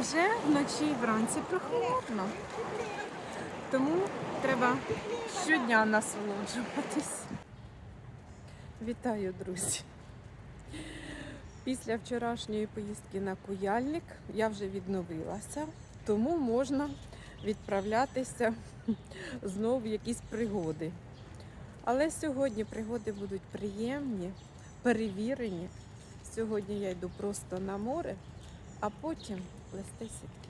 Уже вночі і вранці прохолодно. Тому треба щодня насолоджуватись. Вітаю, друзі! Після вчорашньої поїздки на куяльник я вже відновилася, тому можна відправлятися знову в якісь пригоди. Але сьогодні пригоди будуть приємні, перевірені. Сьогодні я йду просто на море, а потім плести сітки.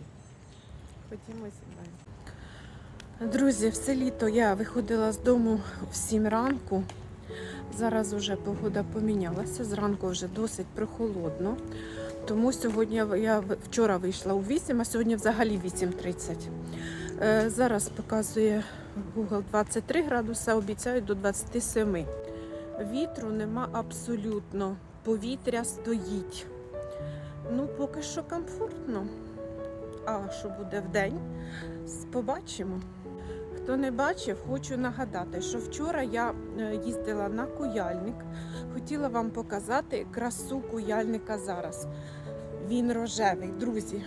Ходімо зі мною. Друзі, все літо я виходила з дому в 7 ранку. Зараз вже погода помінялася. Зранку вже досить прохолодно. Тому сьогодні я- я вчора вийшла у 8, а сьогодні взагалі 8.30. Е, Зараз показує Google 23 градуса, обіцяють до 27. Вітру нема абсолютно. Повітря стоїть. Ну, поки що комфортно. А що буде вдень? С- Побачимо. Хто не бачив, хочу нагадати, що вчора я е, їздила на куяльник. Хотіла вам показати красу куяльника зараз. Він рожевий, друзі.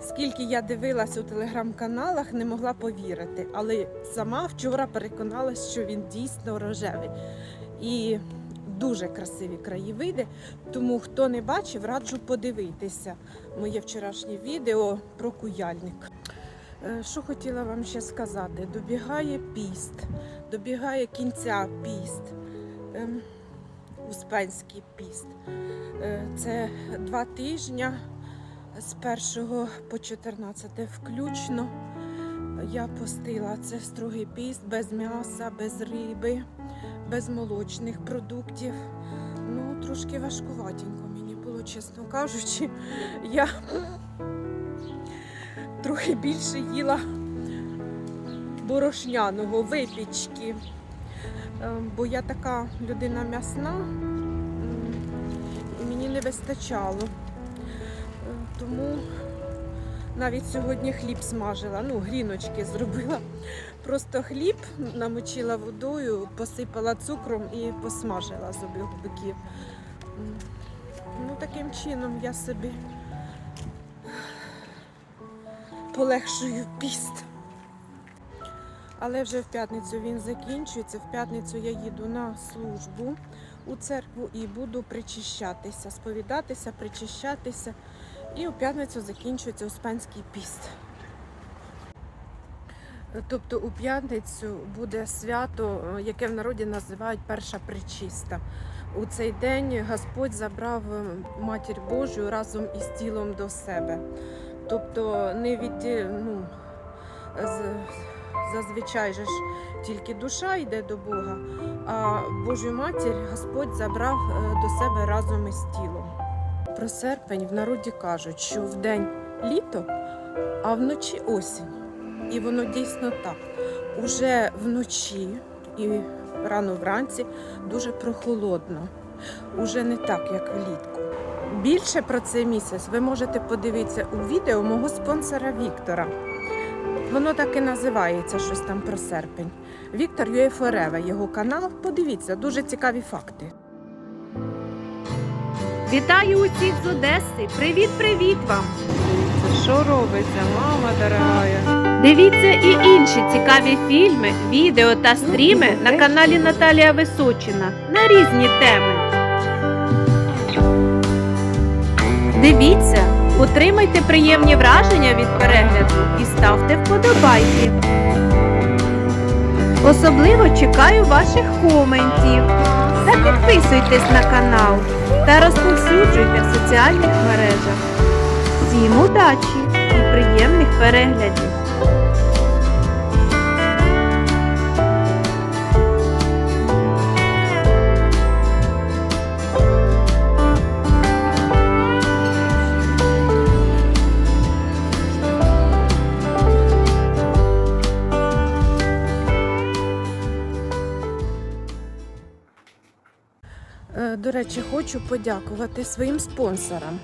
Скільки я дивилась у телеграм-каналах, не могла повірити. Але сама вчора переконалась, що він дійсно рожевий. І дуже красиві краєвиди. Тому хто не бачив, раджу подивитися моє вчорашнє відео про куяльник. Е, Що хотіла вам ще сказати? Добігає піст, добігає кінця піст, ем, Успенський піст. Е, Це два тижні з 1 по 14 включно. Я постила це строгий піст без м'яса, без риби, без молочних продуктів. Ну, трошки важкуватенько мені було, чесно кажучи. Я трохи більше їла борошняного, випічки. Е, Бо я така людина м'ясна, мені не вистачало. Е, Тому навіть сьогодні хліб смажила, ну, гріночки зробила. Просто хліб намочила водою, посипала цукром і посмажила з обох боків. Ну, таким чином я собі полегшую піст. Але вже в п'ятницю він закінчується. В п'ятницю я їду на службу у церкву і буду причищатися, сповідатися, причищатися. І у п'ятницю закінчується Успенський піст. Тобто у п'ятницю буде свято, е, яке в народі називають перша причиста. У цей день Господь забрав е, матір Божу разом із тілом до себе. Тобто не від ну, зазвичай же ж тільки душа йде до Бога, а Божу матір Господь забрав е, до себе разом із тілом. Про серпень в народі кажуть, що в день літо, а вночі осінь. І воно дійсно так. Уже вночі і рано вранці дуже прохолодно. Уже не так, як влітку. Більше про цей місяць ви можете подивитися у відео мого спонсора Віктора. Воно так і називається щось там про серпень. Віктор Юєфорева, його канал. Подивіться, дуже цікаві факти. Вітаю усіх з Одеси! Привіт, привіт вам! Що робиться, мама дорогая? Дивіться і інші цікаві фільми, відео та стріми на каналі Наталія Височина на різні теми. Дивіться, отримайте приємні враження від перегляду і ставте вподобайки. Особливо чекаю ваших коментів. Та підписуйтесь на канал та розповсюджуйте в соціальних мережах. Всім удачі і приємних переглядів! До речі, хочу подякувати своїм спонсорам.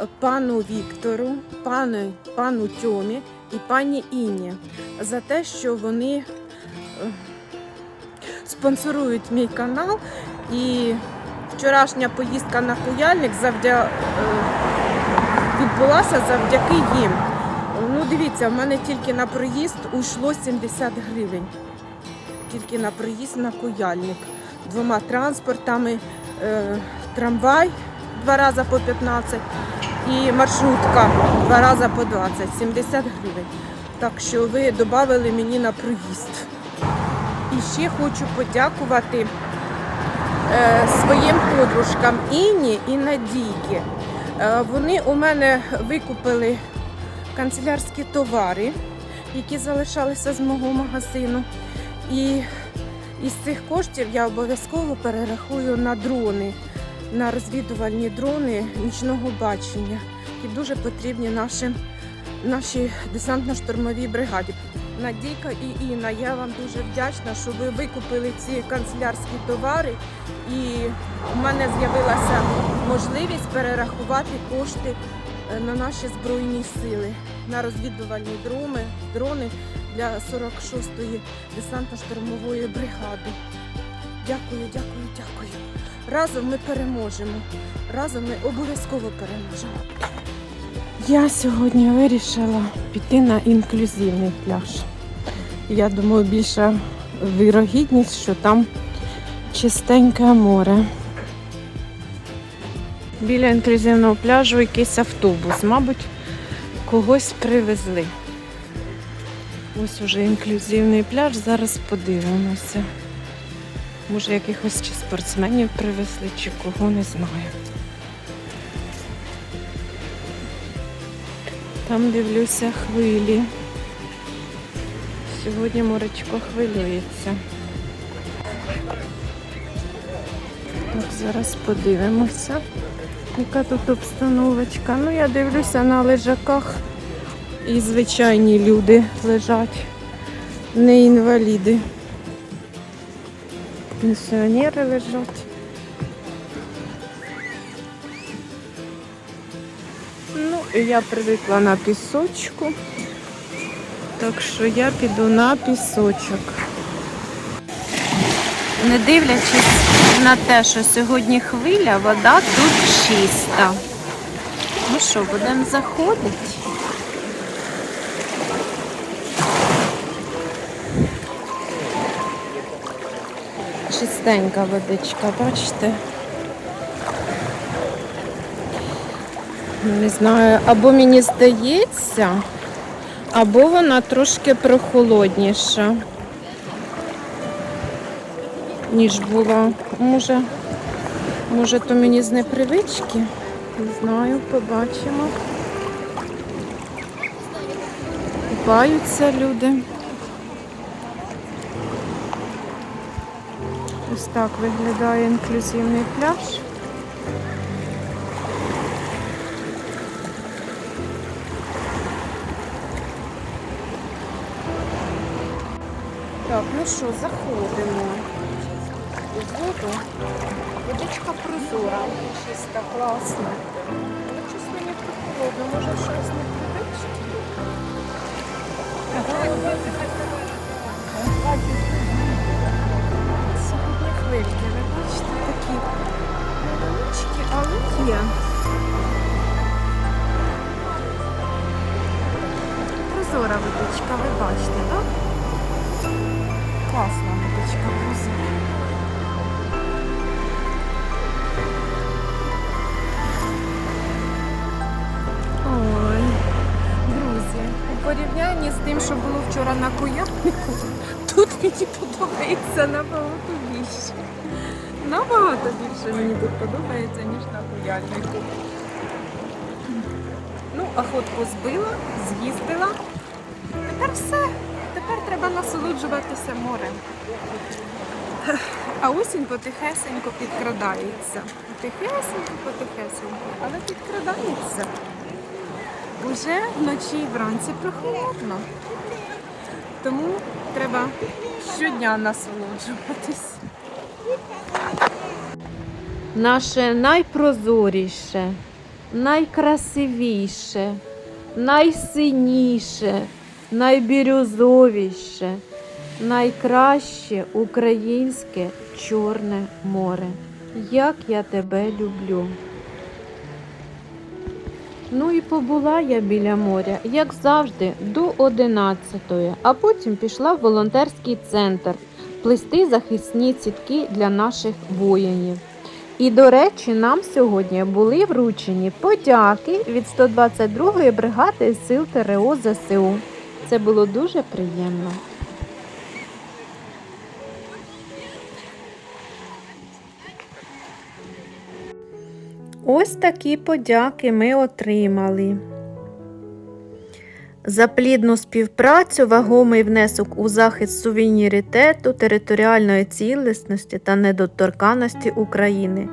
Е, Пану Віктору, пану, пану Тьомі і пані Інні за те, що вони е, спонсорують мій канал. І вчорашня поїздка на куяльник завдя... е, відбулася завдяки їм. Ну, дивіться, в мене тільки на проїзд уйшло 70 гривень. Тільки на проїзд на куяльник. Двома транспортами, е, трамвай два рази по 15 і маршрутка два рази по 20, 70 гривень. Так що ви додали мені на проїзд. І ще хочу подякувати е, своїм подружкам Інні і Надійки. Е, вони у мене викупили канцелярські товари, які залишалися з мого магазину. І із цих коштів я обов'язково перерахую на дрони, на розвідувальні дрони нічного бачення, які дуже потрібні нашим, нашій десантно-штурмовій бригаді. Надійка і Інна, я вам дуже вдячна, що ви викупили ці канцелярські товари, і у мене з'явилася можливість перерахувати кошти на наші збройні сили, на розвідувальні дрони, дрони для 46-ї десантно-штурмової бригади. Дякую, дякую, дякую. Разом ми переможемо. Разом ми обов'язково переможемо. Я сьогодні вирішила піти на інклюзивний пляж. Я думаю, більша вірогідність, що там чистеньке море. Біля інклюзивного пляжу якийсь автобус, мабуть, когось привезли. Ось уже інклюзивний пляж, зараз подивимося. Може, якихось чи спортсменів привезли, чи кого, не знаю. Там дивлюся хвилі. Сьогодні моречко хвилюється. Так, зараз подивимося, яка тут обстановочка. Ну, я дивлюся на лежаках і звичайні люди лежать, не інваліди. Пенсіонери лежать. Ну, я привикла на пісочку. Так що я піду на пісочок. Не дивлячись на те, що сьогодні хвиля, вода тут чиста. Ну що, будемо заходити? Чистенька водичка, бачите? Не знаю, або мені здається, або вона трошки прохолодніша, ніж була. Може, може, то мені з непривички? Не знаю, побачимо. Купаються люди. Ось так виглядає інклюзивний пляж. Так, ну що, заходимо воду. Водичка прозора, чиста, класна. Але щось мені прохолодно, може щось не. Сьогодні хвильки, ви бачите, такі невеличкі, але є. Прозора водичка, ви бачите, так? Класна водичка прозора. Вчора на куяльнику, тут мені подобається набагато більше. Набагато більше мені тут подобається, ніж на куяльнику. Ну, охотку збила, з'їздила. Тепер все. Тепер треба насолоджуватися морем. А осінь потихесенько підкрадається. Потихесенько, потихесенько, але підкрадається. Уже вночі і вранці прохолодно. Тому треба щодня насолоджуватись. Наше найпрозоріше, найкрасивіше, найсиніше, найбірюзовіше, найкраще українське Чорне море. Як я тебе люблю. Ну і побула я біля моря, як завжди, до 11-ї, а потім пішла в волонтерський центр плести захисні сітки для наших воїнів. І, до речі, нам сьогодні були вручені подяки від 122-ї бригади сил ТРО ЗСУ. Це було дуже приємно. Ось такі подяки ми отримали. За плідну співпрацю, вагомий внесок у захист сувеніритету, територіальної цілісності та недоторканності України,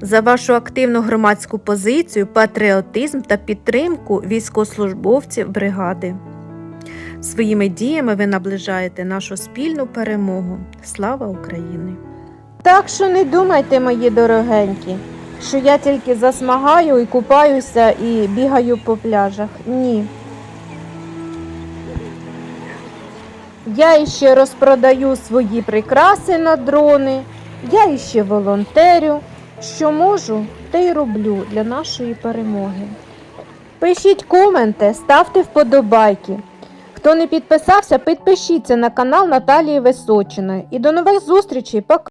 за вашу активну громадську позицію, патріотизм та підтримку військовослужбовців бригади. Своїми діями ви наближаєте нашу спільну перемогу. Слава Україні! Так що не думайте, мої дорогенькі, що я тільки засмагаю і купаюся і бігаю по пляжах. Ні. Я іще розпродаю свої прикраси на дрони, я іще волонтерю. Що можу, те й роблю для нашої перемоги. Пишіть коменти, ставте вподобайки. Хто не підписався, підпишіться на канал Наталії Височиної. І до нових зустрічей. Пока!